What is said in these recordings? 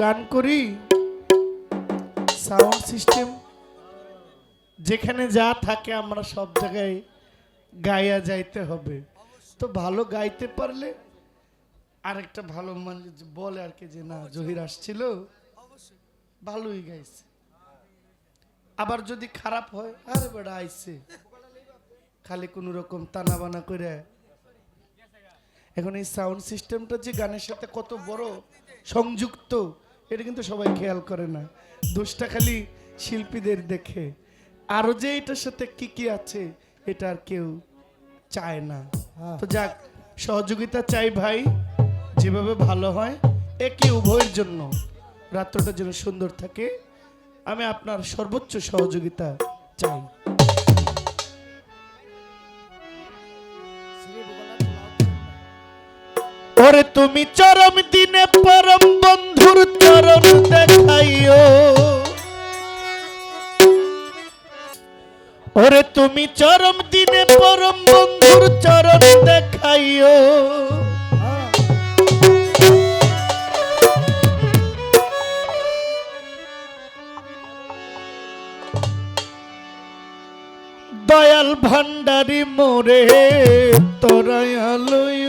গান করি sound system যেখানে যা থাকে আমরা সব জায়গায় গাইয়া যাইতে হবে। তো ভালো গাইতে পারলে আরেকটা ভালো মানুষ বলে আর কি যে, না, জহির আসছিল। ভালোই গাইছে। আবার যদি খারাপ হয় আরে বেড়া আইছে। খালি কোনো রকম টানা বানা করে এখন এই সাউন্ড সিস্টেমটা যে গানের সাথে কত বড় সংযুক্ত এটা কিন্তু সবাই খেয়াল করে না। দোষটা খালি শিল্পীদের দেখে। আরও যে এটার সাথে কি কি আছে এটা আর কেউ চায় না। তো যাক সহযোগিতা চাই ভাই যেভাবে ভালো হয় একই উভয়ের জন্য। রাত্রটা যেন সুন্দর থাকে। আমি আপনার সর্বোচ্চ সহযোগিতা চাই। ওরে তুমি চরম দিনে পরম বন্ধুর চরণ দেখাইও। ওরে তুমি চরম দিনে পরম বন্ধুর চরণ দেখাইও। ভান্ডারি মোরে তোরায়ালয়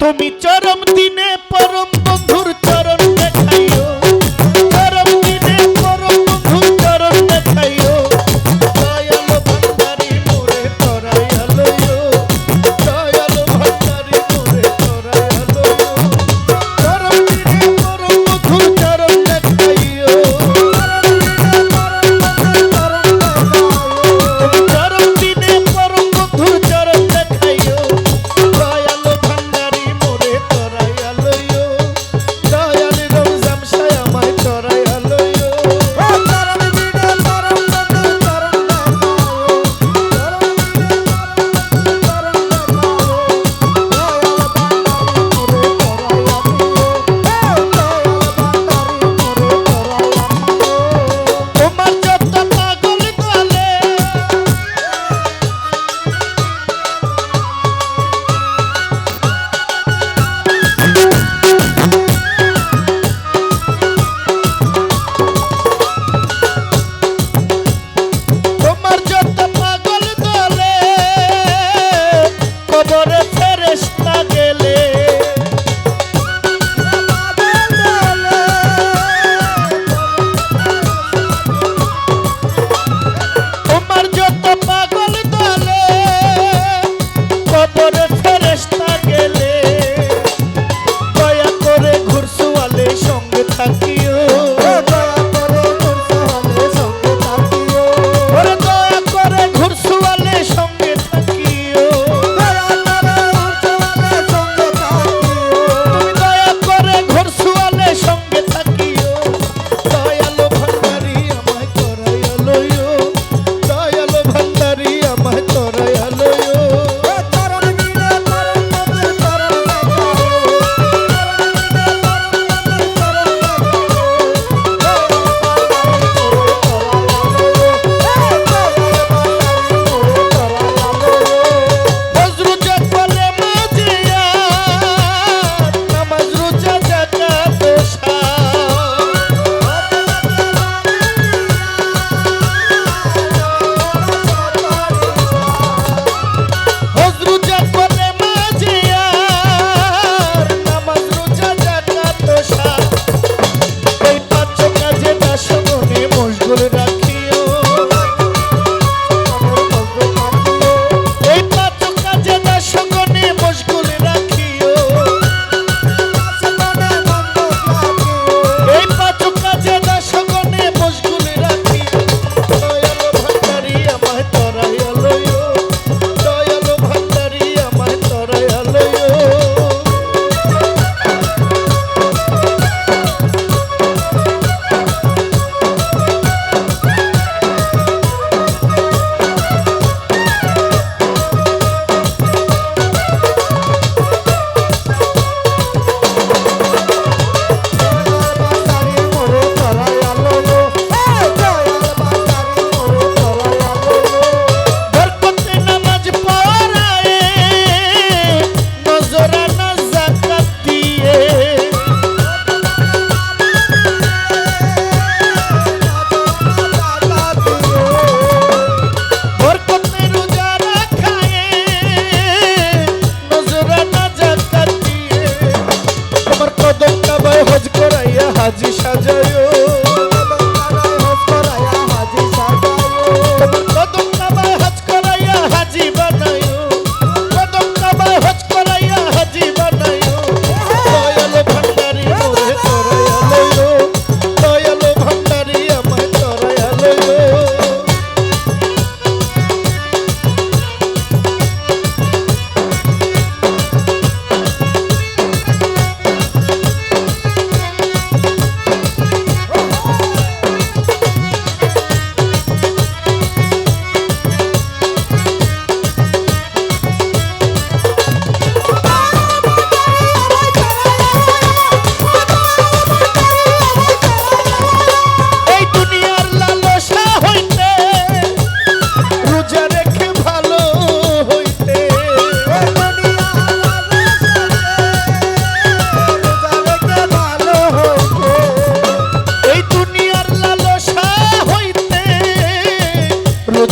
তুমি চরম দিনে পরম বন্ধুর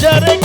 नज़र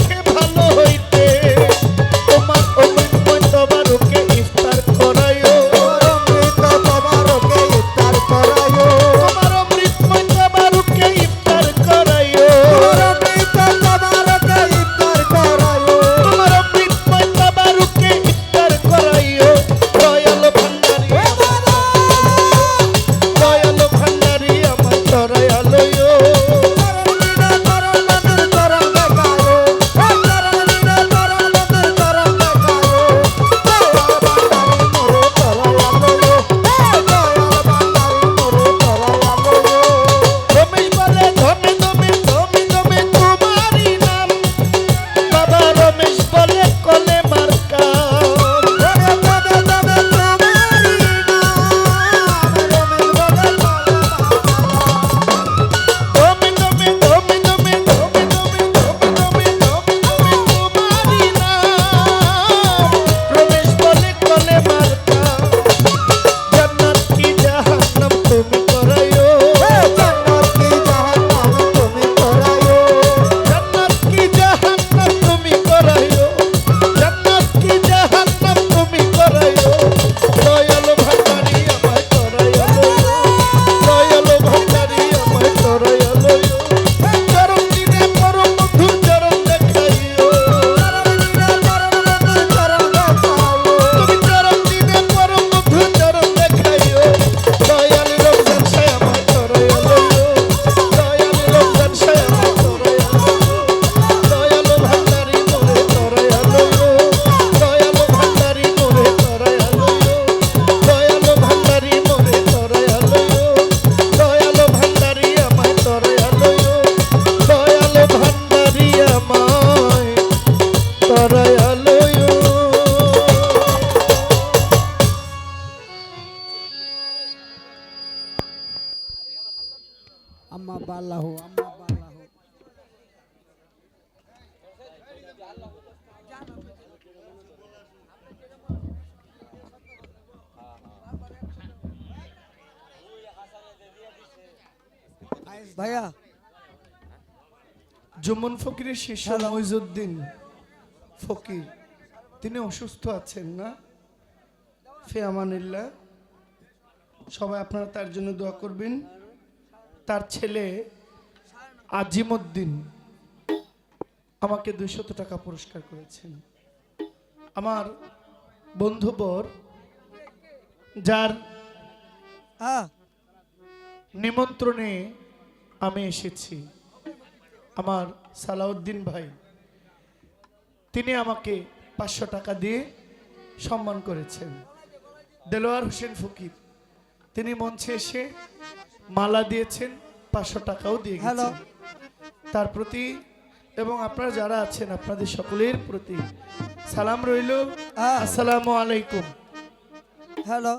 আম্মা আম্মা ভাইয়া জুমন ফকিরের শেষ মইজুদ্দিন ফকির তিনি অসুস্থ আছেন না? ফে আমানিল্লা সবাই আপনারা তার জন্য দোয়া করবেন। তার ছেলে আজিমুদ্দিন আমাকে দুইশত টাকা পুরস্কার করেছেন। আমার বন্ধুবর যার হ্যাঁ। নিমন্ত্রণে আমি এসেছি। আমার সালাউদ্দিন ভাই তিনি আমাকে পাঁচশো টাকা দিয়ে সম্মান করেছেন। দেলোয়ার হোসেন ফকির তিনি মঞ্চে এসে মালা দিয়েছেন পাঁচশো টাকাও দিয়ে গেছেন। তার প্রতি এবং আপনারা যারা আছেন আপনাদের সকলের প্রতি সালাম রইল। হ্যাঁ। আসসালামু আলাইকুম। হ্যালো